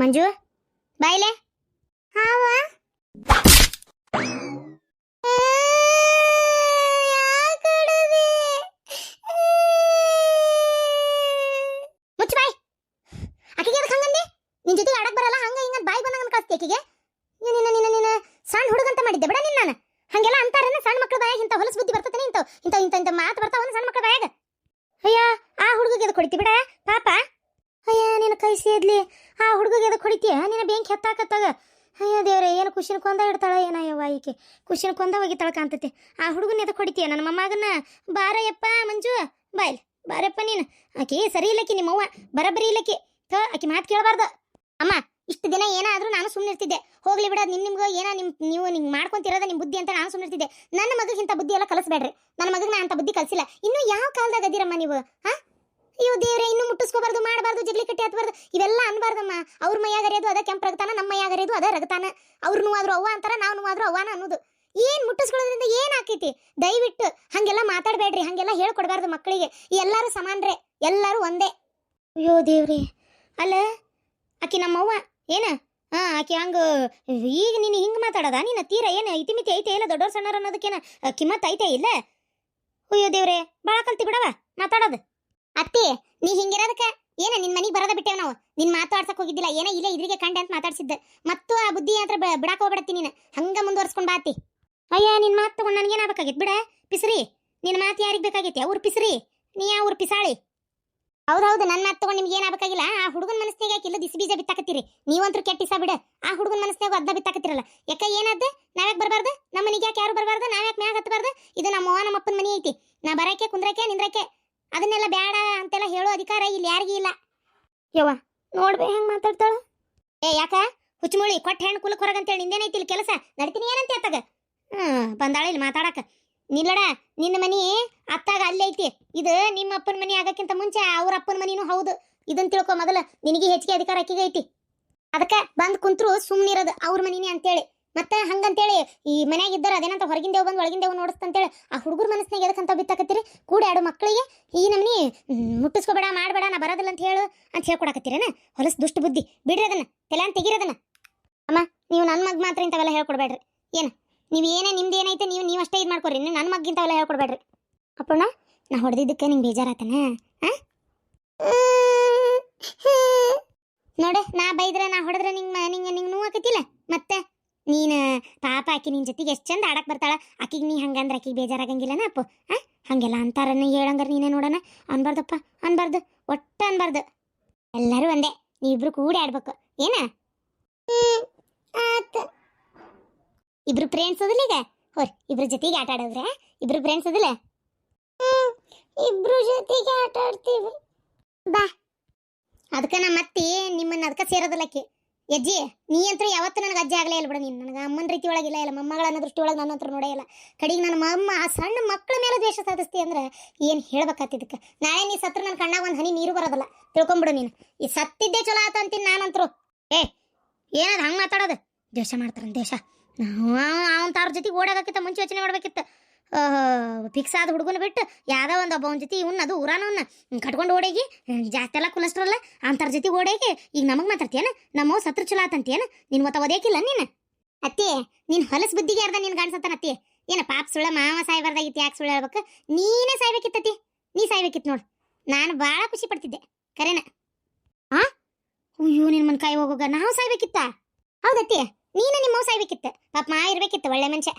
ಮಂಜು ಬಾಯ್ಲೆ ಹಾವ? ಮುಚ್ಚ ಬಾಯ್. ಆಕೆಗೆ ಅದಕ್ಕೆ ಹಂಗಂದೆ? ನಿನ್ ಜೊತೆ ಆಡಕ್ ಬರಲ್ಲ, ಹಂಗ ಹಿಂಗ ಬಾಯ್ ಬಂದಂಗ ಕಳ್ಸ್ತಿ ಆಕೆಗೆ ನಿನ್ನ ನಿನ್ನ ನಿನ್ನ ಸಣ್ಣ ಹುಡುಗಂತ ಮಾಡಿದ್ದೆ, ಬಿಡ ನಿನ್ನ ನಾನು. ಹಂಗೆಲ್ಲ ಅಂತಾರೇನ ಸಣ್ಣ ಮಕ್ಕಳ ಬಾಯಾಗ ಇಂಥ ಹೊಲಸು ಬುದ್ಧಿ ಬರ್ತದೆ ಇಂಥ ಇಂಥ ಇಂಥ ಇಂಥ ಮಾತು ಬರ್ತಾವ ಸಣ್ಣ ಮಕ್ಕಳ ಬಾಯಾಗ. ಅಯ್ಯ, ಆ ಹುಡುಗಿಗೆ ಅದು ಕೊಡ್ತಿ ಬಿಡ, ಪಾಪ. ಅಯ್ಯ, ನಿನ್ನ ಕೈ ಸೇದ್ಲಿ. ಹುಡುಗಿಗೆ ಅದು ಹೊಡಿತೀಯ? ನಿನ್ನ ಬೆಂಕಿ ಹತ್ತಾಕತ್ತಾಗ ಅಯ್ಯೋ ದೇವ್ರೆ, ಏನು ಖುಷಿನ ಕೊಂದ ಇಡ್ತಾಳ ಏನಯ್ಯವ್ವ ಈಕೆ. ಖುಷಿನ ಕೊಂದ ಹೋಗಿತಾಳ ಕಾಣ್ತತಿ. ಆ ಹುಡುಗನ ಎದಕ್ಕೆ ಹೊಡಿತೀಯ? ನನ್ನ ಮೊಮ್ಮಗನ? ಬಾರಯ್ಯಪ್ಪ, ಮಂಜು, ಬಾಯ್ಲಿ. ಬಾರಪ್ಪ ನೀನು. ಆಕೆ ಸರಿ ಇಲ್ಲಕಿ ನಿಮ್ಮವ್ವ. ಬರಬರಿ ಇಲ್ಲಕಿ ಥೋ, ಆಕಿ ಮಾತು ಕೇಳಬಾರ್ದು. ಅಮ್ಮ, ಇಷ್ಟು ದಿನ ಏನಾದ್ರೂ ನಾನು ಸುಮ್ಮನೆ ಇರ್ತಿದ್ದೆ. ಹೋಗ್ಲಿ ಬಿಡ, ನಿಮ್ ನಿಮ್ಗೆ ಏನೋ ನಿಮ್, ನೀವು ನಿಂಗೆ ಮಾಡ್ಕೊಂತಿರೋದ ನಿಮ್ಮ ಬುದ್ಧಿ ಅಂತ ನಾನು ಸುಮ್ಮನೆ ಇರ್ತಿದ್ದೆ. ನನ್ನ ಮಗಗೆ ಇಂಥ ಬುದ್ಧಿ ಎಲ್ಲ ಕಲಿಸ್ಬೇಡ್ರಿ. ನನ್ನ ಮಗಗೆ ನಾ ಅಂತ ಬುದ್ಧಿ ಕಲಿಸಿಲ್ಲ. ಇನ್ನು ಯಾವ ಕಾಲದಾಗ ಅದಿರಮ್ಮ ನೀವು? ಹಾ ಅಯ್ಯೋ ದೇವ್ರೆ ಮುಟ್ಟಿಸ್ಕೋಬಾರ್ದು ಮಾಡಬಾರ್ದು, ಜಗ್ಲಿ ಕಟ್ಟಿ ಹತ್ಬಾರ್ದು, ಇವೆಲ್ಲ ಅನ್ಬಾರ್ದಮ್ಮ. ಅವ್ರ ಮೈಯಾಗರೇದು ಅದ, ಕೆಂಪು ರಗತಾನ ನಮ್ಮ ಮೈಯಾಗರೇದು ಅದ ರಗತಾನ ಅವ್ರು ನೋವಾದ್ರು ಅವ್ವ ಅಂತಾರ ನಾವು ನೋವಾದ್ರು ಅವ್ವಾನ ಅನ್ನೋದು. ಏನು ಮುಟ್ಟಿಸ್ಕೊಳ್ಳೋದ್ರಿಂದ ಏನ್ ಆಕೈತಿ? ದಯವಿಟ್ಟು ಹಂಗೆಲ್ಲ ಮಾತಾಡಬೇಡ್ರಿ, ಹಂಗೆಲ್ಲ ಹೇಳ್ಕೊಡ್ಬಾರ್ದು ಮಕ್ಕಳಿಗೆ. ಎಲ್ಲರೂ ಸಮಾನ್ರೆ, ಎಲ್ಲರೂ ಒಂದೇ. ಅಯ್ಯೋ ದೇವ್ರಿ. ಅಲ್ಲ, ಆಕಿ ನಮ್ಮವ್ವ, ಏನ? ಹಾಂ, ಆಕಿ ಹಂಗ, ಈಗ ನೀನು ಹಿಂಗೆ ಮಾತಾಡದ? ನೀನು ತೀರ ಏನು ಇತಿಮಿತಿ ಐತೆ ಇಲ್ಲ ದೊಡ್ಡವ್ರ ಸಣ್ಣರ ಅನ್ನೋದಕ್ಕೇನ ಕಿಮ್ಮತ್ ಐತೆ ಇಲ್ಲ? ಅಯ್ಯೋ ದೇವ್ರೆ ಭಾಳ ಕಲ್ತಿ ಬಿಡವ ಮಾತಾಡೋದು. ಅತ್ತಿ, ನೀ ಹಿಂಗಿರೋದಕ್ಕ? ಏನ, ನಿನ್ ಮನಿಗ್ ಬರೋದ ಬಿಟ್ಟೇವ್ ನಾವು? ನಿನ್ ಮಾತಾಡ್ಸಕ್ ಹೋಗಿದ್ದಿಲ್ಲ. ಏನ, ಇಲ್ಲೇ ಇದ್ರಿಗೆ ಕಂಡೆ ಅಂತ ಮಾತಾಡ್ಸಿದ್ದ. ಮತ್ತು ಆ ಬುದ್ಧಿ ಹತ್ರ ಬಿಡಾಕ ಹೋಗ್ಬಿಡತ್ತಿ ನೀನು. ಹಂಗ ಮುಂದುವರ್ಸ್ಕೊಂಡ್ ಬಾತಿ ಅಯ್ಯ, ನಿನ್ ಮಾತು ತಗೊಂಡ್ ನನ್ಗೆ ಆಗ್ಬೇಕಾಗಿತ್? ಬಿಡ. ಪಿಸ್ರಿ. ನಿನ್ ಮಾತು ಯಾರಿಗ್ ಬೇಕಾಗೈತಿ? ಅವ್ರ ಪಿಸ್ರಿ. ನೀ ಅವ್ರ ಪಿಸಾಳಿ? ಹೌದೌದು ನನ್ನ ಮಾತು ತಗೊಂಡ್ ನಿಮ್ಗೆ ಏನಾಗಬೇಕಾಗಿಲ್ಲ ಆ ಹುಡುಗನ ಮನಸ್ಸಿನಾಗ ಇಲ್ಲ ದಿಸಿ ಬೀಜ ಬಿತ್ತಾಕತ್ತೀರಿ? ನೀವಂತೂ ಕೆಟ್ಟಿಸ ಬಿಡ. ಆ ಹುಡುಗನ ಮನಸ್ಸಿನಾಗ ಅದ್ನ ಬಿತ್ತಾಕತ್ತಿರಲ್ಲ. ಯಾಕ, ಏನಾದ? ನಾವ್ಯಾಕ್ ಬರಬಾರ್ದು? ನಮ್ಮ ಮನೆಗೆ ಯಾಕೆ ಯಾರು ಬರಬಾರ್ದು? ನಾವ್ಯಾಕೆ ಮ್ಯಾಗ ಹತ್ತಬಾರ್ದು ಇದು ನಮ್ಮ ಅವ್ವ ನಮ್ಮ ಮನೆ ಐತಿ. ನಾ ಬರಕ್ಕೆ, ಕುಂದ್ರಕ್ಕೆ, ನಿಂದ್ರಕ್ಕೆ. ಅದನ್ನೆಲ್ಲ ಬೇಡ ಅಂತೆಲ್ಲ ಹೇಳೋ ಅಧಿಕಾರ ಇಲ್ಲಿ ಯಾರಿಗೂ ಇಲ್ಲ. ಯವ್ವ ನೋಡ್ಬೇ ಹೆಂಗ್ ಮಾತಾಡ್ತಾಳ? ಏ, ಯಾಕ? ಹುಚ್ಚುಮುಳಿ ಕೊಟ್ಟ ಹೆಣ್ಣು ಕುಲಕ್ ಹೊರಗಂತೇಳಿ ನಿಂದೇನೈತಿ ಇಲ್ಲಿ ಕೆಲಸ? ನಡೀತೀನಿ ಏನಂತ ಅತ್ತಾಗ? ಹ್ಮ್, ಬಂದಾಳ ಇಲ್ಲಿ ಮಾತಾಡಕ. ನಿಲ್ಲಡ, ನಿನ್ನ ಮನಿ ಅತ್ತಾಗ ಅಲ್ಲೇ ಐತಿ. ಇದು ನಿಮ್ಮ ಅಪ್ಪನ ಮನಿ ಆಗಕ್ಕಿಂತ ಮುಂಚೆ ಅವ್ರ ಅಪ್ಪನ ಮನಿನೂ ಹೌದು. ಇದನ್ ತಿಳ್ಕೊ ಮೊದಲ ನಿನಗೆ ಹೆಚ್ಚಿಗೆ ಅಧಿಕಾರ ಅಕ್ಕಿಗೆ ಐತಿ. ಅದಕ್ಕೆ ಬಂದ್ ಕುಂತ್ರು ಸುಮ್ನಿರೋದು ಅವ್ರ ಮನಿನೇ ಅಂತೇಳಿ. ಮತ್ತೆ ಹಂಗಂತೇಳಿ ಈ ಮನ್ಯಾಗ ಇದ್ದಾರೆ ಅದೇನಂತ ಹೊರಗಿಂದೇವ್ ಬಂದು ಒಳಗಿಂದೇವ್ ನೋಡಿಸ್ತಂತೇಳಿ ಆ ಹುಡುಗರ ಮನಸ್ಸಿನಾಗ ಎದಕ್ಕಂತ ಬಿತ್ತಕತ್ತೀರಿ? ಕೂಡ ಎರಡು ಮಕ್ಕಳಿಗೆ ಈ ಹ್ಮ್, ಮುಟ್ಟಿಸ್ಕೋಬೇಡ ಮಾಡಬೇಡ ನಾ ಬರೋದಿಲ್ಲ ಅಂತ ಹೇಳು ಅಂತ ಹೇಳ್ಕೊಡಕತ್ತೀರೇನ? ಹೊಲಸು ದುಷ್ಟ ಬುದ್ಧಿ. ಬಿಡ್ರಿ ಅದನ್ನ ತಲೆ ಅಂತ ತೆಗಿರೋದನ್ನ ಅಮ್ಮ ನೀವು ನನ್ನ ಮಗ ಮಾತ್ರ ಇಂಥವೆಲ್ಲ ಹೇಳ್ಕೊಡ್ಬೇಡ್ರಿ. ಏನು ನೀವು ಏನೇ ನಿಮ್ದು ಏನೈತೆ ನೀವು ನೀವು ಅಷ್ಟೇ ಇದು ಮಾಡ್ಕೊರಿ ನನ್ನ ಮಗ್ ಇಂಥವೆಲ್ಲ ಹೇಳ್ಕೊಡ್ಬೇಡ್ರಿ. ಅಪ್ಪಣ್ಣ ನಾ ಹೊಡೆದಿದ್ದಕ್ಕೆ ನಿಂಗೆ ಬೇಜಾರಾತನ? ನೋಡೆ ನಾ ಬೈದ್ರೆ ನಾ ಹೊಡೆದ್ರೆ ನಿಂಗೆ ನಿಂಗೆ ನಿಂಗೆ ನೋವು ಆಕತಿಲ್ಲ ನೀನು ಪಾಪ ಆಕಿ ನಿನ್ನ ಜೊತೆಗೆ ಎಷ್ಟು ಚಂದ ಆಡಕ್ಕೆ ಬರ್ತಾಳ. ಆಕಿಗೆ ನೀ ಹಂಗಂದ್ರೆ ಆಕಿಗೆ ಬೇಜಾರಾಗಂಗಿಲ್ಲನ ಅಪ್ಪು ಆ? ಹಾಗೆಲ್ಲ ಅಂತಾರನ್ನ ಹೇಳಂಗಾರ ನೀನೇ ನೋಡೋಣ. ಅನ್ಬಾರ್ದಪ್ಪ ಅನ್ಬಾರ್ದು ಒಟ್ಟ ಅನ್ಬಾರ್ದು. ಎಲ್ಲರೂ ಒಂದೇ ನೀ ಇಬ್ರು ಕೂಡಿ ಆಡ್ಬೇಕು. ಏನ? ಆತ ಇಬ್ರು ಫ್ರೆಂಡ್ಸ್ ಅದಿಲ್ಲ ಈಗ? ಹೋರ್ ಇಬ್ರು ಜೊತೆಗೆ ಆಟ ಆಡೋದ್ರೆ? ಇಬ್ರು ಫ್ರೆಂಡ್ಸ್ ಅದಿಲ್ಲ? ಇಬ್ರು ಜೊತೆಗೆ ಆಟ ಆಡ್ತೀವಿ. ಬಾ. ಅದಕ್ಕೆ ನಮ್ಮ ಅತ್ತಿ ನಿಮ್ಮನ್ನ ಅದಕ್ಕೆ ಸೇರೋದಿಲ್ಲಕ್ಕೆ ಯಜ್ಜಿ ನೀ ಅಂತೂ ಯಾವತ್ತೂ ನನಗೆ ಅಜ್ಜಿ ಆಗಲೇ ಇಲ್ಲ ಬಿಡು ನೀನು ನನಗೆ ಅಮ್ಮನ ರೀತಿ ಒಳಗಿಲ್ಲ ಇಲ್ಲ ಮೊಮ್ಮಗಳ ಅನ್ನೋ ದೃಷ್ಟಿ ಒಳಗೆ ನನ್ನ ಹತ್ರ ನೋಡೇ ಇಲ್ಲ ಕಡೆಗೆ ನನ್ನ ಅಮ್ಮ ಆ ಸಣ್ಣ ಮಕ್ಕಳ ಮೇಲೆ ದ್ವೇಷ ಸಾಧಿಸ್ತಿ ಅಂದ್ರೆ ಏನು ಹೇಳ್ಬೇಕಾತಿದ್ದಕ್ಕೆ ನಾಳೆ ನೀ ಸತ್ರ ನನ್ನ ಕಣ್ಣಾಗ ಒಂದು ಹನಿ ನೀರು ಬರೋದಲ್ಲ ತಿಳ್ಕೊಂಬಿಡು ನೀನು ಈ ಸತ್ತಿದ್ದೇ ಚಲೋ ಆತ ಅಂತೀನಿ ನಾನಂತರು ಏ ಏನದು ಹಂಗೆ ಮಾತಾಡೋದು ದ್ವೇಷ ಮಾಡ್ತಾರ ದೇಶ ಅವನ ತಾರ ಜೊತೆಗೆ ಓಡಾಗಕ್ಕಿಂತ ಮುಂಚೆ ಯೋಚನೆ ಮಾಡ್ಬೇಕಿತ್ತು ಫಿಕ್ಸ್ ಆದ ಹುಡುಗನ ಬಿಟ್ಟು ಯಾವ್ದೋ ಒಂದು ಒಬ್ಬವನ ಜೊತೆ ಇವ್ನ ಅದು ಊರಾನವನ್ನ ಕಟ್ಕೊಂಡು ಓಡೇಗಿ ಜಾಸ್ತಿ ಎಲ್ಲ ಕುಲಸ್ಟ್ರಲ್ಲ ಅಂತಾರ ಜೊತೆ ಓಡೇಗಿ, ಈಗ ನಮಗೆ ಮಾತಾಡ್ತೀಯನ? ನಮ್ಮ ಸತ್ರ ಚಲೋ ಆತಂತೀಯನ? ನಿನ್ ಒತ್ತ ಓದೇಕಿಲ್ಲ ನೀನು? ಅತ್ತಿ, ನಿನ್ ಹೊಲಸ್ ಬುದ್ಧಿಗೆ ಅರ್ಧ ನಿನ್ ಕಾಣಿಸತ್ತಾನ ಅತ್ತಿ? ಏನ ಪಾಪ ಸುಳ್ಳ ಮಾವ ಸಾಯ್ಬಾರ್ದಾಗಿತ್ತು, ಯಾಕೆ ಸುಳ್ಳು ಹೇಳ್ಬೇಕು? ನೀನೇ ಸಾಯ್ಬೇಕಿತ್ತತಿ ನೀ ಸಾಯ್ಬೇಕಿತ್ತು ನೋಡು. ನಾನು ಭಾಳ ಖುಷಿ ಪಡ್ತಿದ್ದೆ ಕರೆನ ಆ? ಅಯ್ಯೋ, ನಿನ್ ಮನ್ ಕೈ ಹೋಗೋಗ, ನಾವು ಸಾಯ್ಬೇಕಿತ್ತ? ಹೌದತ್ತಿ, ನೀನು ನಿಮ್ಮವ್ ಸಾಯ್ಬೇಕಿತ್ತು, ಪಾಪ ಮಾ ಇರ್ಬೇಕಿತ್ತು, ಒಳ್ಳೆ ಮನುಷ್ಯ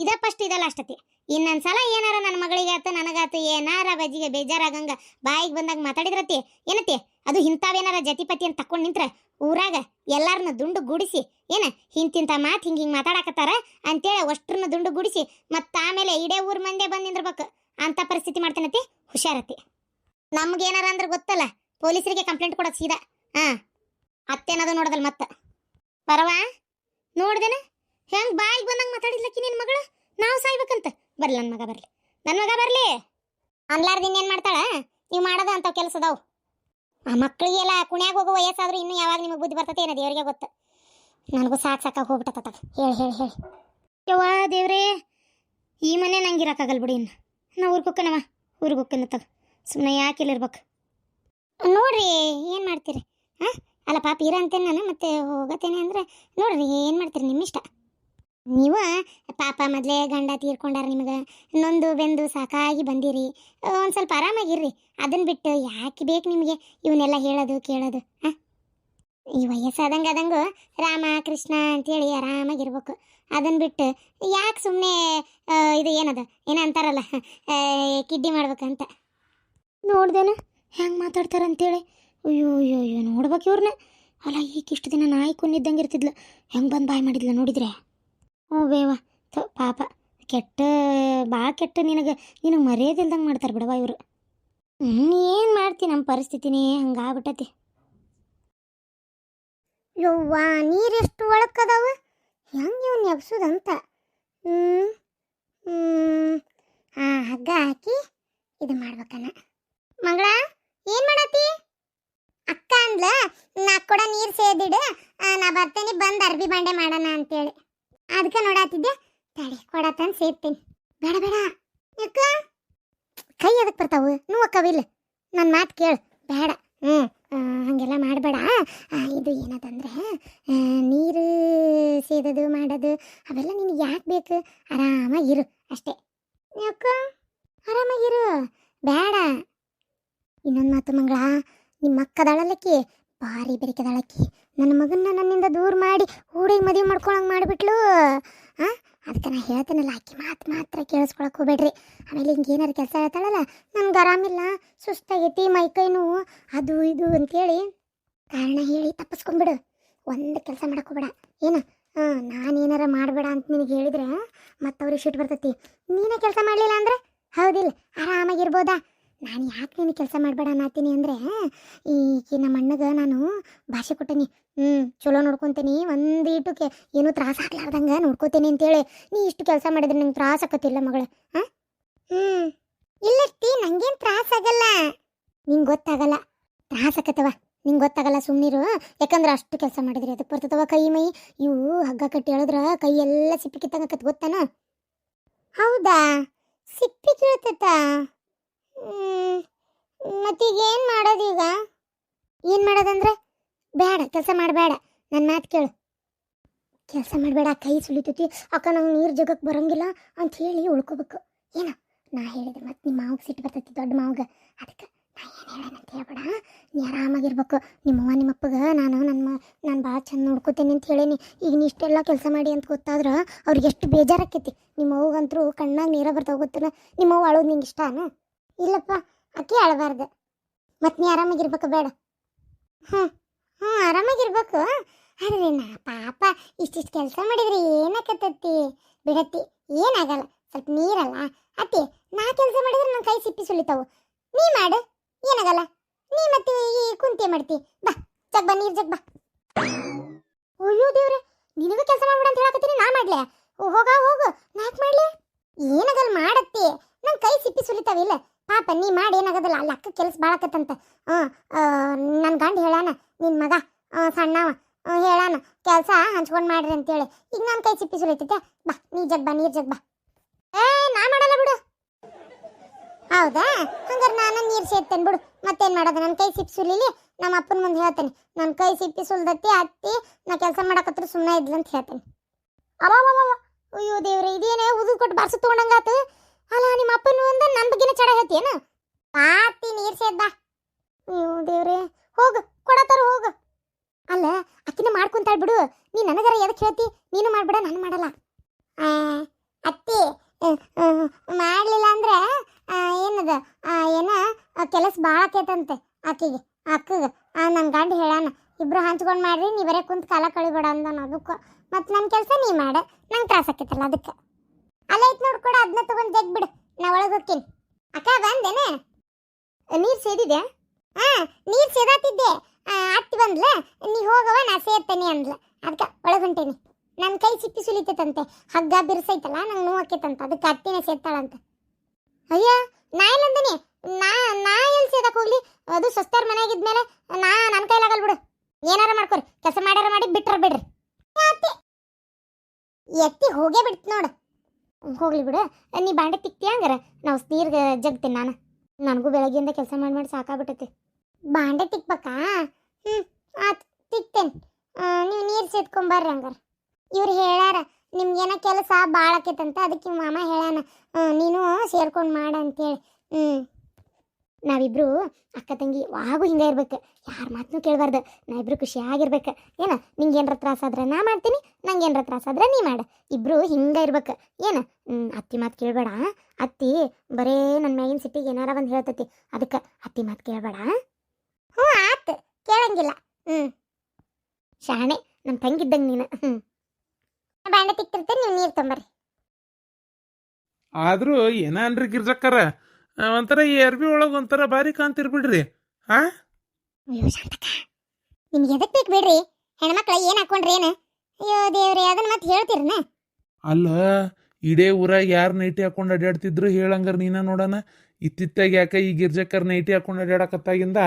ಇದ ಫಸ್ಟ್ ಇದಲ್ಲ ಅಷ್ಟತಿ ಇನ್ನೊಂದ್ಸಲ ಏನಾರ ನನ್ನ ಮಗಳಿಗೆ ಆತ ನನಗಾತು ಏನಾರ ಬಜ್ಜಿಗೆ ಬೇಜಾರಾಗಂಗ ಬಾಯಿಗೆ ಬಂದಾಗ ಮಾತಾಡಿದ್ರತಿ? ಏನತಿ? ಅದು ಇಂಥವೇನಾರ ಜತಿಪತಿ ಅಂತ ತಕೊಂಡು ನಿಂತ್ರ ಊರಾಗ ಎಲ್ಲಾರನ್ನ ದುಂಡು ಗುಡಿಸಿ, ಏನ ಹಿಂತಿಂತ ಮಾತು ಹಿಂಗೆ ಹಿಂಗೆ ಮಾತಾಡಕತ್ತಾರ ಅಂತೇಳಿ ಅಷ್ಟ್ರನ್ನ ದುಂಡು ಗುಡಿಸಿ ಮತ್ತ ಆಮೇಲೆ ಇಡೇ ಊರ್ ಮಂದೆ ಬಂದು ನಿಂದ್ರಬೇಕು. ಅಂತ ಪರಿಸ್ಥಿತಿ ಮಾಡ್ತೇನತಿ? ಹುಷಾರತಿ. ನಮ್ಗೇನಾರ ಅಂದ್ರೆ ಗೊತ್ತಲ್ಲ, ಪೊಲೀಸರಿಗೆ ಕಂಪ್ಲೇಂಟ್ ಕೊಡೋದು ಸೀದಾ. ಹಾಂ, ಅತ್ತೇನದು ನೋಡದಲ್ಲ ಮತ್ತೆ. ಪರವಾ, ನೋಡ್ದೇನ? ಹೆಂಗೆ ಬಾಯಿಗೆ ಬಂದಂಗೆ ಮಾತಾಡಿದ್ಲಕ್ಕಿ ನಿನ್ನ ಮಗಳು? ನಾವು ಸಾಯ್ಬೇಕಂತ. ಬರ್ಲಿ ನನ್ನ ಮಗ ಬರ್ಲಿ. ನನ್ನ ಮಗ ಬರ್ಲಿ? ಅನ್ಲಾರ್ದಿನ ಏನು ಮಾಡ್ತಾಳ? ನೀವು ಮಾಡೋದ ಅಂತ ಕೆಲಸ ಅದಾವು ಆ ಮಕ್ಕಳಿಗೆಲ್ಲ ಕುಣ್ಯಾಗ ಹೋಗೋ ವಯಸ್ಸಾದ್ರೂ ಇನ್ನು ಯಾವಾಗ ನಿಮಗೆ ಬುದ್ಧಿ ಬರ್ತತೆ ಏನೋ ದೇವ್ರಿಗೆ ಗೊತ್ತು. ನನಗೂ ಸಾಕು ಸಾಕಾಗಿ ಹೋಗ್ಬಿಟ್ಟತ್ತ ಹೇಳಿ ಹೇಳಿ ಹೇಳಿ. ಯವ್ವ ದೇವ್ರೇ, ಈ ಮನೆ ನಂಗೆ ಇರೋಕ್ಕಾಗಲ್ಲ ಬಿಡಿ ಇನ್ನು. ನಾ ಊರು ಹೋಕ್ಕನವ ಊರು ಹೋಕ್ಕನ ತಗ. ಸುಮ್ಮನೆ ಯಾಕೆ ಇಲ್ಲಿರ್ಬೇಕು? ನೋಡ್ರಿ, ಏನು ಮಾಡ್ತೀರಿ? ಹಾಂ ಅಲ್ಲ ಪಾಪ ಇರ ಅಂತೇನೆ ನಾನು, ಮತ್ತೆ ಹೋಗತ್ತೇನೆ ಅಂದ್ರೆ ನೋಡ್ರಿ, ಏನು ಮಾಡ್ತೀರಿ ನಿಮ್ಮ ಇಷ್ಟ ನೀವು ಪಾಪ ಮೊದಲೇ ಗಂಡ ತೀರ್ಕೊಂಡಾರ ನಿಮಗೆ. ನೊಂದು ಬೆಂದು ಸಾಕಾಗಿ ಬಂದಿರಿ. ಒಂದು ಸ್ವಲ್ಪ ಆರಾಮಾಗಿರ್ರಿ. ಅದನ್ನು ಬಿಟ್ಟು ಯಾಕೆ ಬೇಕು ನಿಮಗೆ? ಇವನ್ನೆಲ್ಲ ಹೇಳೋದು, ಕೇಳೋದು ಹಾಂ ಈ ವಯಸ್ಸಾದಂಗೆ ಆದಂಗು ರಾಮ, ಕೃಷ್ಣ ಅಂತೇಳಿ ಆರಾಮಾಗಿರ್ಬೇಕು. ಅದನ್ನು ಬಿಟ್ಟು ಯಾಕೆ ಸುಮ್ಮನೆ ಇದು ಏನದು? ಏನೋ ಅಂತಾರಲ್ಲ ಕಿಡ್ಡಿ ಮಾಡ್ಬೇಕಂತ. ನೋಡ್ದೇನು ಹೆಂಗೆ ಮಾತಾಡ್ತಾರ ಅಂತೇಳಿ ಅಯ್ಯೋ ಅಯ್ಯೋ ಅಯ್ಯೋ, ನೋಡ್ಬೇಕು ಇವ್ರನ್ನ ಅಲ್ಲ ಈಗ ಇಷ್ಟು ದಿನ ನಾಯಿ ಕುನ್ನಿದ್ದಂಗೆ ಇರ್ತಿದ್ಲು. ಹೆಂಗೆ ಬಂದು ಬಾಯ್ ಮಾಡಿದ್ಲು ನೋಡಿದ್ರೆ? ಹ್ಞೂ ಬೇವ ಥು, ಪಾಪ. ಕೆಟ್ಟ, ಭಾಳ ಕೆಟ್ಟ ನಿನಗೆ. ನಿನಗೆ ಮರ್ಯಾದಿಲ್ದಂಗೆ ಮಾಡ್ತಾರೆ ಬಿಡವ ಇವರು. ಏನು ಮಾಡ್ತಿ ನಮ್ಮ ಪರಿಸ್ಥಿತಿನೇ? ಹಂಗಾಗ್ಬಿಟ್ಟತಿ. ಯವ್ವ ನೀರೆಷ್ಟು ಒಳಕದವ ಹೆಂಗೆ ಇವ್ನು ಎಬ್ಸೋದಂತ? ಹ್ಞೂ ಹಾಂ ಹಗ್ಗ ಹಾಕಿ ಇದು ಮಾಡ್ಬೇಕನ. ಮಗಳ, ಏನು ಮಾಡತ್ತಿ? ಅಕ್ಕ ಅಂದ್ಲ, ನಾ ಕೂಡ ನೀರು ಸೇದಿಡು ನಾ ಬರ್ತೇನೆ, ಬಂದು ಅರ್ಬಿ ಬಂಡೆ ಮಾಡೋಣ ಅಂತೇಳಿ. ಅದಕ್ಕೆ ನೋಡಾತಿದ್ದೆ ತಡಿ ಕೊಡತ್ತಂದು ಸೇರ್ತೀನಿ ಬೇಡ ಬೇಡ. ಯಾಕ? ಕೈ ಅದಕ್ಕೆ ಬರ್ತಾವು? ನೋವಕ್ಕವಿಲ್ಲ ನನ್ನ ಮಾತು ಕೇಳು. ಬೇಡ. ಹ್ಞೂ. ಹಾಗೆಲ್ಲ ಮಾಡಬೇಡ. ಇದು ಏನದಂದ್ರೆ ನೀರು ಸೇದೋದು, ಮಾಡೋದು, ಅವೆಲ್ಲ ನಿನಗೆ ಯಾಕೆ ಬೇಕು? ಆರಾಮಾಗಿರು ಅಷ್ಟೇ. ಯಾಕ? ಆರಾಮಾಗಿರು ಬೇಡ. ಇನ್ನೊಂದು ಮಾತು ಮಂಗಳ. ನಿಮ್ಮ ಅಕ್ಕದಾಳಲ್ಲಕ್ಕಿ. ಭಾರಿ ಬೆರಿಕೆದಾಳಕ್ಕಿ. ನನ್ನ ಮಗನ್ನ ನನ್ನಿಂದ ದೂರ ಮಾಡಿ ಊರಿಗೆ ಮದುವೆ ಮಾಡ್ಕೊಳಂಗೆ ಮಾಡಿಬಿಟ್ಲು. ಹಾಂ ಅದಕ್ಕೆ ನಾ ಹೇಳ್ತೇನಲ್ಲ, ಆಕಿ ಮಾತು ಮಾತ್ರ ಕೇಳಿಸ್ಕೊಳಕ್ಕೆ ಹೋಗ್ಬೇಡ್ರಿ. ಆಮೇಲೆ ಹಿಂಗೆ ಏನಾರು ಕೆಲಸ ಹೇಳ್ತಾಳಲ್ಲ, ನನ್ಗೆ ಆರಾಮಿಲ್ಲ, ಸುಸ್ತಾಗೈತಿ, ಮೈ ನೋವು, ಅದು ಇದು ಅಂತೇಳಿ ಕಾರಣ ಹೇಳಿ ತಪ್ಪಿಸ್ಕೊಂಬಿಡು. ಒಂದು ಕೆಲಸ ಹೋಗ್ಬೇಡ. ಏನು? ಹಾಂ ನಾನೇನಾರ ಮಾಡಬೇಡ ಅಂತ ನಿನಗೆ ಹೇಳಿದ್ರೆ ಮತ್ತೆ ಅವ್ರಿಗೆ ಸಿಟ್ಟು ಬರ್ತೈತಿ. ನೀನೇ ಕೆಲಸ ಮಾಡಲಿಲ್ಲ ಅಂದ್ರೆ? ಹೌದಿಲ್ಲ, ಆರಾಮಾಗಿರ್ಬೋದಾ? ನಾನು ಯಾಕೆ ನೀನು ಕೆಲಸ ಮಾಡಬೇಡ ಅನ್ನತ್ತೀನಿ ಅಂದರೆ ಈಗ ನಮ್ಮ ಅಣ್ಣಗೆ ನಾನು ಭಾಷೆ ಕೊಟ್ಟೇನಿ. ಹ್ಞೂ ಚಲೋ ನೋಡ್ಕೊತೀನಿ. ಒಂದು ಕೆ ಏನೂ ತ್ರಾಸ ಆಗ್ಲಾರ್ದಂಗೆ ನೋಡ್ಕೋತೀನಿ ಅಂತೇಳಿ. ನೀ ಇಷ್ಟು ಕೆಲಸ ಮಾಡಿದ್ರೆ ನಂಗೆ ತ್ರಾಸ ಆಕತ್ತಿಲ್ಲ ಮಗಳು. ಹಾಂ? ಹ್ಞೂ ಇಲ್ಲತ್ತಿ, ನಂಗೇನು ತ್ರಾಸ ಆಗಲ್ಲ. ನಿಂಗೆ ಗೊತ್ತಾಗಲ್ಲ. ತ್ರಾಸ ಆಕತ್ತವ. ನಿಂಗೆ ಗೊತ್ತಾಗಲ್ಲ ಸುಮ್ಮನಿರು ಯಾಕಂದ್ರೆ ಅಷ್ಟು ಕೆಲಸ ಮಾಡಿದ್ರಿ ಅದಕ್ಕೆ ಬರ್ತದವ ಕೈ ಮೈ? ಇವು ಹಗ್ಗ ಕಟ್ಟಿ ಹೇಳಿದ್ರೆ ಕೈ ಎಲ್ಲ ಸಿಪ್ಪಿ ಕಿತ್ತಂಗಕತ್ ಗೊತ್ತಾನ? ಹೌದಾ? ಸಿಪ್ಪಿ ಕೀಳ್ತೈತ ಮತ್ತೀಗ ಏನು ಮಾಡೋದೀಗ ಏನು ಮಾಡೋದಂದ್ರೆ? ಬೇಡ ಕೆಲಸ ಮಾಡಬೇಡ ನನ್ನ ಮಾತು ಕೇಳು. ಕೆಲಸ ಮಾಡಬೇಡ ಕೈ ಸುಳಿತೈತಿ ಅಕ್ಕ, ನಂಗೆ ನೀರು ಜಗಕ್ಕೆ ಬರೋಂಗಿಲ್ಲ ಅಂತ ಹೇಳಿ ಉಳ್ಕೋಬೇಕು. ಏನ? ನಾ ಹೇಳಿದೆ, ಮತ್ತೆ ನಿಮ್ಮ ಮಾವಿಗೆ ಸಿಟ್ಟು ಬರ್ತೈತಿ, ದೊಡ್ಡ ಮಾವಿಗೆ. ಅದಕ್ಕೆ ನಾ ಏನು ಅಂತ ಹೇಳ್ಬೇಡ. ನೀ ಆರಾಮಾಗಿರ್ಬೇಕು. ನಿಮ್ಮವ್ವ ನಿಮ್ಮಪ್ಪಗೆ ನಾನು ನನ್ನ ನಾನು ಭಾಳ ಚಂದ ನೋಡ್ಕೋತೇನೆ ಅಂತ ಹೇಳೇನಿ. ಈಗ ನೀ ಇಷ್ಟೆಲ್ಲ ಕೆಲಸ ಮಾಡಿ ಅಂತ ಗೊತ್ತಾದ್ರೆ ಅವ್ರಿಗೆ ಎಷ್ಟು ಬೇಜಾರಾಕೈತಿ ನಿಮ್ಮ ಅವ್ಗಂತರೂ ಕಣ್ಣಾಗ ನೀರ ಬರ್ತಾವೆ ಗೊತ್ತಿಲ್ಲ ನಿಮ್ಮ ಅವ್ವ ಅಳೋದು ನಿಂಗೆ ಇಷ್ಟನಾ? ಇಲ್ಲಪ್ಪ, ಅಕ್ಕಿ ಅಳಬಾರ್ದು ಮತ್ತು ನೀ ಆರಾಮಾಗಿರ್ಬೇಕು, ಬೇಡ. ಹಾಂ ಹಾಂ ಆರಾಮಾಗಿರ್ಬೇಕು. ಅರೆ ನಾ ಪಾಪ, ಇಷ್ಟಿಷ್ಟು ಕೆಲಸ ಮಾಡಿದ್ರೆ ಏನಾಕತ್ತತಿ ಬಿಡತ್ತಿ, ಏನಾಗಲ್ಲ. ಸ್ವಲ್ಪ ನೀರಲ್ಲ. ಅತ್ತಿ, ನಾ ಕೆಲಸ ಮಾಡಿದ್ರೆ ನನ್ನ ಕೈ ಸಿಪ್ಪಿ ಸುಲಿತಾವು. ನೀ ಮಾಡು, ಏನಾಗಲ್ಲ. ನೀ ಮತ್ತೆ ಈ ಕುಂತಿ ಮಾಡ್ತಿ. ಬಾ, ಜಗ್ ಬಾ, ನೀರು ಜಗ್ ಬಾ. ಅಯ್ಯೋ ದೇವ್ರೆ, ನಿನಗೂ ಕೆಲಸ ಮಾಡ್ಬೇಡ ಅಂತ ಹೇಳಕತ್ತೀನಿ, ನಾ ಮಾಡ್ಲೆ? ಹೋಗ, ಹೋಗು. ನಾಕ್ ಮಾಡ್ಲಿ? ಏನಾಗಲ್ಲ, ಮಾಡತ್ತಿ. ನನ್ನ ಕೈ ಸಿಪ್ಪಿ ಸುಲಿತಾವಿಲ್ಲ ನೀ ಮಾಡಿ, ಏನಾಗೋದಿಲ್ಲ ಅಲ್ಲಿ ಅಕ್ಕ ಕೆಲಸ ಬಾಳಕತ್ತಂತ ಹಾಂ ನನ್ನ ಗಂಡ ಹೇಳಾನ ನಿನ್ನ ಮಗ ಸಣ್ಣವ ಹೇಳಾನ ಕೆಲಸ ಹಂಚ್ಕೊಂಡು ಮಾಡ್ರಿ ಅಂತೇಳಿ. ಈಗ ನನ್ನ ಕೈ ಸಿಪ್ಪಿ ಸುಲಿತೈತೆ ಬಾ ನೀ ಜಗ್ ಬಾ, ನೀರ್ ಜಗ್ ಬಾ. ಏ, ನಾ ಮಾಡಲ್ಲ ಬಿಡು. ಹೌದಾ? ಹಂಗಾರೆ ನಾನು ನೀರು ಸೇರ್ತೇನೆ ಬಿಡು. ಮತ್ತೇನು ಮಾಡೋದು? ನನ್ನ ಕೈ ಸಿಪ್ಪಿ ಸುಲಿಲಿ ನಮ್ಮ ಅಪ್ಪನ ಮುಂದೆ ಹೇಳ್ತೇನೆ. ನನ್ನ ಕೈ ಸಿಪ್ಪಿ ಸುಲ್ದತ್ತಿ ಅತ್ತಿ, ನಾ ಕೆಲಸ ಮಾಡಕತ್ರ ಸುಮ್ಮನೆ ಇದ್ಲಂತ ಹೇಳ್ತೇನೆ. ಅವ ಅಯ್ಯೋ ದೇವ್ರೆ, ಇದೇನೇ ಉದು ಕೊಟ್ಟು ಬಾರ್ಸು ತೊಗೊಂಡಂಗಾತು. ಅಲ್ಲ ನಿಮ್ಮ ಅಪ್ಪನ ಮುಂದೆ ನನ್ನ ಬಗ್ಗೆನೇ ಚಡ ಹೇಳ್ತೀಯೇನು? ಪಾತಿ ನೀರು ಸೇದ್ ಅಯ್ಯೋ, ದೇವ್ರೆ. ಹೋಗು, ಕೊಡತಾರ ಹೋಗು. ಅಲ್ಲ, ಅಕ್ಕಿನ ಮಾಡ್ಕೊಂತಾಳ್ ಬಿಡು. ನೀ ನನಗರ ಎದಕ್ಕೆ ಹೇಳ್ತಿ? ನೀನು ಮಾಡ್ಬಿಡ, ನಾನು ಮಾಡಲ್ಲ. ಅತ್ತಿ ಮಾಡಲಿಲ್ಲ ಅಂದ್ರೆ ಏನದ? ಏನ ಕೆಲಸ ಭಾಳ ಆಕೈತಂತೆ ಆಕಿಗೆ ಅಕ್ಕಗೆ. ನನ್ನ ಗಂಡ ಹೇಳಾನ, ಇಬ್ರು ಹಂಚ್ಕೊಂಡು ಮಾಡ್ರಿ, ನೀ ಬರೇ ಕುಂತ ಕಾಲ ಕಳಿಬೇಡ ಅಂದನ ಅದಕ್ಕೆ. ಮತ್ತು ನನ್ನ ಕೆಲಸ ನೀ ಮಾಡ, ನಂಗೆ ತ್ರಾಸ ಆಕೈತಲ್ಲ ಅದಕ್ಕೆ. ಅಲ್ಲ ಐತ್ ನೋಡ್ಕೊಡ ಅದನ್ನ ತಗೊಂಡ್ ಜಗ್ ಬಿಡು. ನಾ ಒಳಗೆ ಹೋಗ್ತೀನಿ. ಅಕ್ಕ, ಬಂದೇನೆ? ನೀರು ಸೇದಿದೆ ಹಾ, ನೀರು ಸೇದಾತಿದ್ದೆ. ಅತ್ತಿ ಬಂದ್ಲ, ನೀ ಹೋಗವ ನಾ ಸೇರ್ತೇನೆ ಅಂದ್ಲ. ಅದಕ್ಕೆ ಒಳಗೆ ಹೊಂಟೇನಿ. ನನ್ನ ಕೈ ಸಿಪ್ಪಿ ಸುಲಿತೈತಂತೆ. ಹಗ್ಗ ಬಿರ್ಸೈತಲ್ಲ, ನಂಗೆ ನೋವು ಆಕೈತಂತ ಅದಕ್ಕೆ ಅತ್ತಿನೇ ಸೇರ್ತಾಳಂತ. ಅಯ್ಯ, ನಾ ಇಲ್ಲಂದನಿ ನಾ ನಾ ಎಲ್ಲಿ ಸೇದಕ್ಕೆ ಹೋಗ್ಲಿ? ಅದು ಸೊಸ್ತಾರ ಮನೆಯಾಗಿದ್ಮೇಲೆ ನಾ ನನ್ನ ಕೈಲಾಗಲ್ ಬಿಡು. ಏನಾರ ಮಾಡ್ಕೊರಿ. ಕೆಲಸ ಮಾಡ್ಯಾರ ಮಾಡಿ ಬಿಟ್ರ ಬಿಡ್ರಿ. ಎತ್ತಿ ಹೋಗೇ ಬಿಡ್ತು ನೋಡು. ಹೋಗ್ಲಿ ಬಿಡು. ನೀ ಬಾಂಡೆ ತಿಕ್ತಿ ಹಂಗಾರ? ನಾವು ನೀರ್ಗೆ ಜಗ್ತೀನಿ ನಾನು. ನನಗೂ ಬೆಳಗ್ಗೆಯಿಂದ ಕೆಲಸ ಮಾಡಿ ಮಾಡಿ ಸಾಕಾಗ್ಬಿಟ್ಟೈತಿ ಬಾಂಡೆ ತಿಕ್ಬೇಕಾ? ಹ್ಞೂ ಆತು, ತಿಕ್ತೇನೆ. ನೀವು ನೀರು ಸೇದ್ಕೊಂಬರ್ರಿ ಹಂಗಾರ. ಇವ್ರು ಹೇಳ್ಯಾರ, ನಿಮ್ಗೇನ ಕೆಲಸ ಭಾಳ ಆಕೈತಂತ, ಅದಕ್ಕೆ ಮಾಮ ಹೇಳಾನ ನೀನು ಸೇರ್ಕೊಂಡು ಮಾಡ ಅಂತೇಳಿ. ಹ್ಞೂ ನಾವಿಬ್ರು ಅಕ್ಕ ತಂಗಿ ವಾಗೂ ಹಿಂಗೆ ಇರ್ಬೇಕು. ಯಾರ ಮಾತನ್ನು ಕೇಳಬಾರ್ದು. ನಾವಿಬ್ರು ಖುಷಿಯಾಗಿರ್ಬೇಕು. ಏನ ನಿಂಗೆ ಏನರ ತ್ರಾಸಾದ್ರೆ ನಾ ಮಾಡ್ತೀನಿ ನಂಗೆ ಏನರ ತ್ರಾಸಾದ್ರೆ ನೀ ಮಾಡ. ಇಬ್ರು ಹಿಂಗೆ ಇರ್ಬೇಕು. ಏನ ಅತ್ತಿ ಮಾತು ಕೇಳಬೇಡ. ಅತ್ತಿ ಬರೇ ನನ್ನ ಮ್ಯಾಗಿನ ಸಿಟ್ಟಿಗೆ ಏನಾರ ಒಂದು ಹೇಳ್ತತಿ. ಅದಕ್ಕೆ ಅತ್ತಿ ಮಾತು ಕೇಳಬೇಡ. ಹ್ಞೂ, ಆತು. ಕೇಳಂಗಿಲ್ಲ. ಹ್ಞೂ ಶಾಣೆ ನಮ್ಮ ತಂಗಿದ್ದಂಗೆ ನೀನು. ಹ್ಞೂ ಬಾಂಡೆ ತಿಕ್ತಿರ್ತೇನೆ ನೀವು ನೀರು ತೊಂಬರ್ರಿ. ಆದರೂ ಏನ ಅನ್ರಿ ಒಂಥರ ಈ ಅರ್ಬಿ ಒಳಗೆ ಒಂಥರ ಭಾರಿ ಕಾಂತಿರ್ ಬಿಡ್ರಿ ಹಾ ಅಯ್ಯೋ ಶಾಂತಕ್ಕ ನಿಮ್ಗೆ ಎದಕ್ ಬೇಕು ಬಿಡ್ರಿ? ಹೆಣ್ಮಕ್ಳ ಏನ್ ಹಾಕೊಂಡ್ರಿ ಏನು? ಅಯ್ಯೋ ದೇವ್ರಿ ಅದನ್ನ ಮತ್ತೆ ಹೇಳ್ತೀರನ? ಅಲ್ಲ ಇಡೇ ಊರಾಗ ಯಾರು ನೈಟಿ ಹಾಕೊಂಡು ಅಡ್ಯಾಡ್ತಿದ್ರು ಹೇಳಂಗಾರ ನೀನ ನೋಡೋಣ. ಇತ್ತಿತ್ತಾಗ ಯಾಕ ಈ ಗಿರ್ಜಕ್ಕರ್ ನೈಟಿ ಹಾಕೊಂಡು ಅಡ್ಯಾಡಕತ್ತಾಗಿಂದ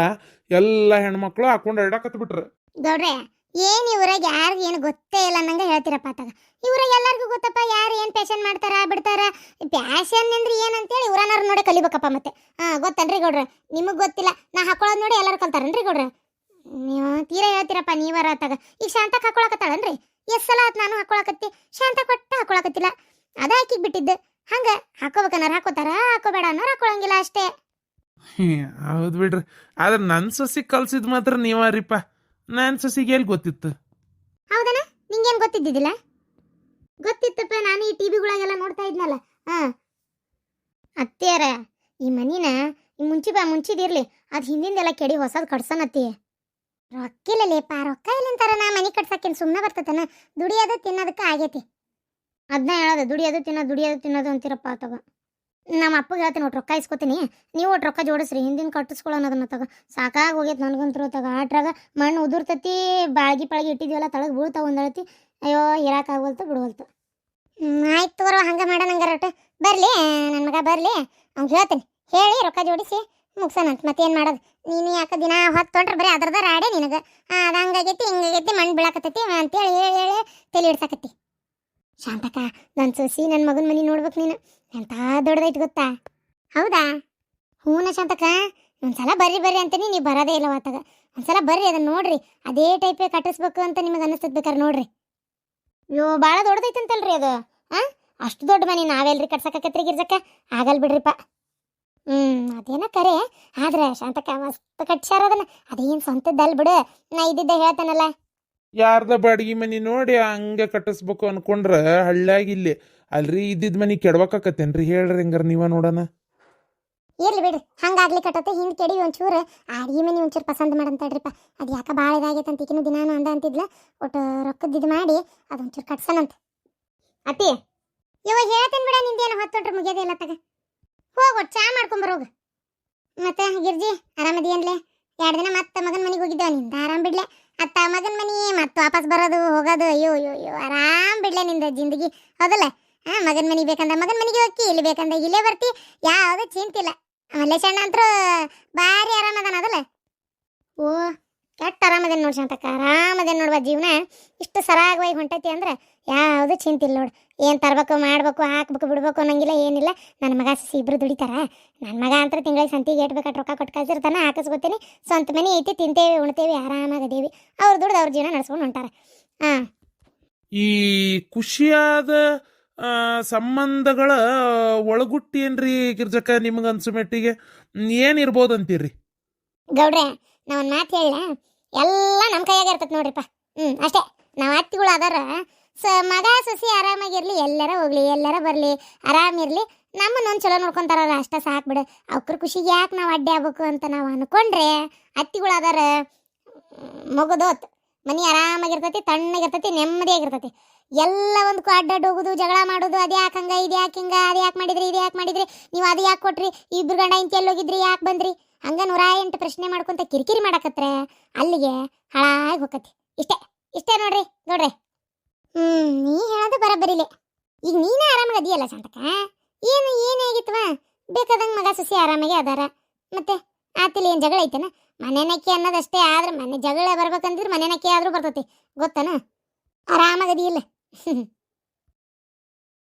ಎಲ್ಲ ಹೆಣ್ಮಕ್ಳು ಹಾಕೊಂಡು ಅಡ್ಯಾಡಕತ್ ಬಿಟ್ರು. ಗೌಡ್ರೆ ಏನ್ ಇವ್ರಾಗ ಯಾರಿಗ ಏನು ಗೊತ್ತೇ ಇಲ್ಲ ಅನ್ನಂಗ ಹೇಳ್ತೀರಪ್ಪ ಆತಾಗ. ಇವ್ರಾಗ ಎಲ್ಲಾರ್ಗೂ ಗೊತ್ತಪ್ಪ ಯಾರು ಏನ್ ಫ್ಯಾಷನ್ ಮಾಡ್ತಾರ ಬಿಡ್ತಾರ. ಫ್ಯಾಷನ್ ಅಂದ್ರೆ ಏನಂತೇಳಿ ಕಲಿಬೇಕಪ್ಪ ಮತ್ತೆ. ಹಾಂ ಗೊತ್ತನ್ರಿ ಗೌಡ್ರೆ. ನಿಮಗೆ ಗೊತ್ತಿಲ್ಲ ನಾ ಹಾಕೊಳ್ಳೋದು ನೋಡಿ ಎಲ್ಲರೂ ಕಲ್ತಾರನ್ರಿ ಗೌಡ್ರೆ? ನೀವು ತೀರಾ ಹೇಳ್ತೀರಪ್ಪ ನೀವರ ಆತಾಗ? ಈಗ ಶಾಂತಕ್ ಹಾಕೊಳಕತ್ತಾಳನ್ರಿ? ಎಷ್ಟು ಸಲ ಆತ್ ನಾನು ಹಾಕೊಳಕತ್ತಿ? ಶಾಂತ ಕೊಟ್ಟ ಹಾಕೊಳಕತ್ತಿಲ್ಲ. ಅದ ಹಾಕಿ ಬಿಟ್ಟಿದ್ದು. ಹಂಗ ಹಾಕೋಬೇಕನ್ನಾರ ಹಾಕೋತಾರ ಹಾಕೋಬೇಡ ಅನ್ನೋರು ಹಾಕೊಳಂಗಿಲ್ಲ ಅಷ್ಟೇ. ಹೌದು ಬಿಡ್ರಿ. ಆದ್ರೆ ನನ್ನ ಸೊಸಿ ಕಲ್ಸಿದ್ ಮಾತ್ರ ನೀವಾರಿಪ್ಪ. ನನ್ನ ಸೊಸಿಗೆ ಎಲ್ಲಿ ಗೊತ್ತಿತ್ತು? ಹೌದನ? ನಿಂಗೇನು ಗೊತ್ತಿದ್ದಿದ್ದಿಲ್ಲ? ಗೊತ್ತಿತ್ತಪ್ಪ ನಾನು ಈ ಟಿವಿಗಳಾಗೆಲ್ಲ ನೋಡ್ತಾ ಇದ್ನಲ್ಲ. ಈ ಮನಿನ, ಈ ಮುಂಚಿ ಬಾ ಮುಂಚಿದಿರ್ಲಿ ಅದು ಹಿಂದಿಂದೆಲ್ಲ ಕೆಡಿ ಹೊಸದು ಕಟ್ಸನತ್ತಿ. ರೊಕ್ಕಿಲ್ಲ ಲೇಪ ರೊಕ್ಕ ಇಲ್ಲಂತಾರ ನಾ ಮನೆ ಕಟ್ಸಕ್ಕೇನು ಸುಮ್ಮನೆ ಬರ್ತತನ? ದುಡಿಯೋದು ತಿನ್ನೋದಕ್ಕೆ ಆಗೈತಿ. ಅದನ್ನ ಹೇಳೋದು, ದುಡಿಯೋದು ತಿನ್ನೋದು ದುಡಿಯೋದು ತಿನ್ನೋದು ಅಂತೀರಪ್ಪ ತಗ. ನಮ್ಮ ಅಪ್ಪಗೆ ಹೇಳ್ತೀನಿ ಒಟ್ಟು ರೊಕ್ಕ ಇಸ್ಕೋತೀನಿ. ನೀವು ಒಟ್ಟು ರೊಕ್ಕ ಜೋಡಿಸ್ರಿ, ಹಿಂದಿನ ಕಟ್ಟಿಸ್ಕೊಳ್ಳೋಣ ಅದನ್ನ ತಗ. ಸಾಕಾಗಿ ಹೋಗೈತೆ ನನಗಂತರೂ ತಗ. ಆಟ್ರಾಗ ಮಣ್ಣು ಉದುರ್ತತಿ, ಬಾಳ್ಗಿ ಪಾಳ್ಗಿ ಇಟ್ಟಿದ್ವಲ್ಲ, ತಳಗೆ ಬೀಳ್ತಾವ ಒಂದಳತಿ ಅಯ್ಯೋ ಇರಾಕಾಗವಲ್ತು ಬಿಡುವಲ್ತು. ಆಯ್ತು ತಗೋರ ಹಂಗೆ ಮಾಡೋಣ ಹಂಗಾರ ಒಟ್ಟು. ಬರ್ಲಿ ನನ್ನ ಮಗ ಬರ್ಲಿ. ಅವ್ನು ಹೇಳ್ತೀನಿ. ಹೇಳಿ ರೊಕ್ಕ ಜೋಡಿಸಿ ಮುಗ್ಸೋಣಂತ ಮತ್ತೇನು ಮಾಡೋದು? ನೀನು ಯಾಕೆ ದಿನ ಹೊತ್ತು ತೊಂಡ್ರೆ ಬರೀ ಅದ್ರದ ರಾಡೆ ನಿನಗೆ. ಅದು ಹಂಗಾಗೈತಿ, ಹಿಂಗಾಗೈತಿ, ಮಣ್ಣು ಬೀಳಾಕತ್ತೈತಿ ಅಂತೇಳಿ ಹೇಳಿ ಹೇಳಿ ತಲೆ ಇಡ್ಸಕತ್ತಿ ಶಾಂತಕ ನನ್ನ ಸೊಸಿ ನನ್ನ ಮಗನ ಮನೆ ನೋಡ್ಬೇಕು ನೀನು. ಎಂಥ ದೊಡ್ಡದೈತಿ ಗೊತ್ತಾ? ಹೌದಾ? ಹೂನ ಶಾಂತಕ, ಒಂದ್ಸಲ ಬರ್ರಿ ಬರ್ರಿ ಅಂತೀನಿ, ನೀವು ಬರೋದೇ ಇಲ್ಲ ಆತಾಗ ಒಂದ್ಸಲ ಬರ್ರಿ ಅದನ್ನ ನೋಡ್ರಿ. ಅದೇ ಟೈಪೇ ಕಟ್ಟಿಸ್ಬೇಕು ಅಂತ ನಿಮಗೆ ಅನ್ನಿಸ್ತದೆ ಬೇಕಾದ್ರೆ ನೋಡ್ರಿ. ಅಯ್ಯೋ ಭಾಳ ದೊಡ್ಡದೈತಂತಲ್ರಿ ಅದು. ಆ, ಅಷ್ಟು ದೊಡ್ಡ ಮನೆ ನಾವೆಲ್ರಿ ಕಟ್ಸಕತ್ರಿ ಗಿರ್ಜಕ್ಕ. ಆಗಲ್ ಬಿಡ್ರಿಪ್ಪ ಹ್ಮ್ ಅದೇನ ಕರೆ. ಆದ್ರೆ ಶಾಂತಕ್ಕ ಮಸ್ತ್ ಕಟ್ಸ್ಯಾರ ಅದನ್ನ. ಅದೇನ್ ಸ್ವಂತದ್ದಲ್ ಬಿಡು. ನಾ ಇದ್ದಿದ್ದ ಹೇಳ್ತಾನಲ್ಲ. ಯಾರ್ದ ಬಾಡಿಗೆ ಮನಿ ನೋಡಿ ಹಂಗೆ ಕಟ್ಟಿಸ್ಬೇಕು ಅನ್ಕೊಂಡ್ರ ಹಳ್ಳ್ಯಾಗ ಇಲ್ಲಿ. ಅಲ್ರಿ ಇದ್ದಿದ್ ಮನಿ ಕೆಡ್ಬೇಕಾಕತ್ತೇನ್ರಿ ಹೇಳ್ರಿ ಹಂಗಾರ ನೀವ ನೋಡೋಣ. ಇರ್ಲಿ ಬಿಡ್ರಿ ಹಂಗಾಗ್ಲಿ ಕಟ್ಟತ್ತೆ ಹಿಂದ್ ಕೆಡಿ ಒಂಚೂರು. ಅಡಿಗೆ ಮನಿ ಒಂಚೂರು ಪಸಂದ್ ಮಾಡಂತಾಳ್ರಿಪ್ಪ ಅದು ಯಾಕ ಭಾಳ ಇದಾಗೈತೆ ಅಂತ ಈಕಿನ ದಿನಾನು ಅಂದ ಅಂತಿದ್ಲ. ಒಟ್ಟು ರೊಕ್ಕದ ಇದು ಮಾಡಿ ಅದೊಂಚೂರು ಕಟ್ಸನಂತ. ಅತಿ ಇವ ಹೇಳ್ತೇನೆ ಬಿಡ ನಿಂದೇನು ಹೊತ್ತೊಟ್ರೆ ಮುಗಿಯೋದೇ ಇಲ್ಲ ತಗ. ಹೋಗು, ಚಾ ಮಾಡ್ಕೊಂಬರೋಗ ಮತ್ತೆ ಗಿರ್ಜಿ ಆರಾಮದಿಯನ್ಲೆ ಎರಡು ದಿನ ಮತ್ತೆ ಮಗನ ಮನೆಗೆ ಹೋಗಿದ್ದೆ ನಿಂದ ಆರಾಮ್ ಬಿಡ್ಲೆ? ಅತ್ತ ಮಗನ ಮನಿ ಮತ್ತೆ ವಾಪಸ್ ಬರೋದು, ಹೋಗೋದು, ಅಯ್ಯೋ ಅಯ್ಯೋ ಅಯ್ಯೋ, ಆರಾಮ್ ಬಿಡ್ಲೆ ನಿಂದ ಜಿಂದಗಿ. ಹೌದಲ್ಲ? ಹಾ ಮಗನ ಮನೆಗೆ ಬೇಕಂದ್ರೆ ಮಗನ ಮನೆಗೆ ಹೋಗಿ, ಇಲ್ಲಿ ಬೇಕಂದ್ರೆ ಇಲ್ಲೇ ಬರ್ತಿ. ಯಾವುದು ಚಿಂತಿಲ್ಲ. ಮಲ್ಲೇಶಣ್ಣ ಅಂತರೂ ಭಾರಿ ಆರಾಮದಾನ ಅದಲ್ಲ? ಆರಾಮದೇನು ನೋಡಿ ಶಾಂತಕ್ಕ ಆರಾಮದೇನು ನೋಡುವ ಜೀವನ. ಇಷ್ಟು ಸರಾಗವಾಗಿ ಹೊಂಟೈತಿ ಅಂದ್ರೆ ಯಾವುದು ಚಿಂತಿಲ್ಲ ನೋಡು. ಏನು ತರಬೇಕು ಮಾಡ್ಬೇಕು ಹಾಕ್ಬೇಕು ಬಿಡ್ಬೇಕು ಅನ್ನಂಗಿಲ್ಲ ಏನಿಲ್ಲ. ನನ್ನ ಮಗ ಸಿ ಇಬ್ರು ದುಡಿತಾರ. ನನ್ನ ಮಗ ಅಂತ ತಿಂಗಳಿಗೆ ಸಂತಿಗೆ ಏಟ್ಬೇಕಾದ್ರೆ ರೊಕ್ಕ ಕೊಟ್ಟು ಕಳ್ಸಿರ್ತಾನೆ ಹಾಕಿಸ್ಕೊತೀನಿ. ಸ್ವಂತ ಮನೆ ಐತಿ ತಿಂತೇವೆ ಉಣ್ತೇವೆ ಆರಾಮಾಗದೇವಿ ಅವ್ರು ದುಡ್ದು ಅವ್ರ ಜೀವನ ನಡ್ಸ್ಕೊಂಡು ಹೊಂಟಾರ. ಹಾಂ ಈ ಖುಷಿಯಾದ ಸಂಬಂಧಗಳ ಒಳಗುಟ್ಟಿ ಏನ್ರಿ ಗಿರ್ಜಕ್ಕ ನಿಮ್ಗೆ ಅನ್ಸೋ ಮಟ್ಟಿಗೆ? ಏನಿರ್ಬೋದು ಅಂತೀರಿ ಗೌಡ್ರೆ ನಾ ಒಂದು ಮಾತು ಹೇಳ ಎಲ್ಲ ನಮ್ಮ ಕೈಯಾಗ ಇರ್ತೈತೆ ನೋಡ್ರಿಪ್ಪ. ಹ್ಞೂ ಅಷ್ಟೇ. ನಾವು ಅತ್ತಿಗಳು ಅದಾರ. ಸ, ಮಗ, ಸೊಸಿ ಆರಾಮಾಗಿರಲಿ, ಎಲ್ಲರ ಹೋಗ್ಲಿ, ಎಲ್ಲರ ಬರಲಿ, ಆರಾಮಿರಲಿ, ನಮ್ಮನ್ನು ಒಂದು ಚಲೋ ನೋಡ್ಕೊಂತಾರಲ್ಲ ಅಷ್ಟೇ ಸಾಕು ಬಿಡು. ಅವ್ರ ಖುಷಿಗೆ ಯಾಕೆ ನಾವು ಅಡ್ಡಿ ಆಗ್ಬೇಕು ಅಂತ ನಾವು ಅನ್ಕೊಂಡ್ರೆ ಅತ್ತಿಗಳು ಅದಾರ, ಮಗದೋತ್. ಮನೆ ಆರಾಮಾಗಿರ್ತೈತಿ, ತಣ್ಣಗಿರ್ತೈತಿ, ನೆಮ್ಮದಿಯಾಗಿರ್ತೈತಿ. ಎಲ್ಲ ಒಂದು ಅಡ್ಡಾಡ್ ಹೋಗೋದು, ಜಗಳ ಮಾಡೋದು, ಅದು ಯಾಕೆ ಹಂಗೆ, ಇದು ಯಾಕೆ ಹಿಂಗೆ, ಅದು ಯಾಕೆ ಮಾಡಿದ್ರಿ, ಇದು ಯಾಕೆ ಮಾಡಿದ್ರಿ, ನೀವು ಅದು ಯಾಕೆ ಕೊಟ್ರಿ, ಇಬ್ರು ಗಂಡ ಇಂತ ಎಲ್ಲಿ ಹೋಗಿದ್ರಿ, ಯಾಕೆ ಬಂದ್ರಿ? ಹಂಗ ನೂರ ಎಂಟು ಪ್ರಶ್ನೆ ಮಾಡ್ಕೊಂತ ಕಿರಿಕಿರಿ ಮಾಡಕತ್ರೆ, ಅಲ್ಲಿಗೆ ಹಾಳಾಗಿ ಹೋಗತಿ ಇಷ್ಟೇ ಇಷ್ಟೇ ನೋಡ್ರಿ ನೋಡ್ರಿ. ಹ್ಮ್, ನೀ ಹೇಳೋದು ಬರಬರಿಲೆ ಈಗ ನೀನೇ ಆರಾಮಾಗದಿಯಲ್ಲ ಸಂತಕ ಏನು ಏನಾಗಿತ್ವ ಬೇಕಾದಂಗ ಮಗ ಸಸಿ ಆರಾಮಾಗಿ ಅದಾರ. ಮತ್ತೆ ಆತಿಲಿ ಏನು ಜಗಳ ಐತೆನ? ಮನೆನಕ್ಕೆ ಅನ್ನೋದಷ್ಟೇ ಆದ್ರೆ ಮನೆ ಜಗಳ ಬರ್ಬೇಕಂದ್ರೆ ಮನೆನಕ್ಕೆ ಆದ್ರೂ ಬರ್ತೈತಿ. ಗೊತ್ತನ? ಆರಾಮಾಗದಿ ಇಲ್ಲ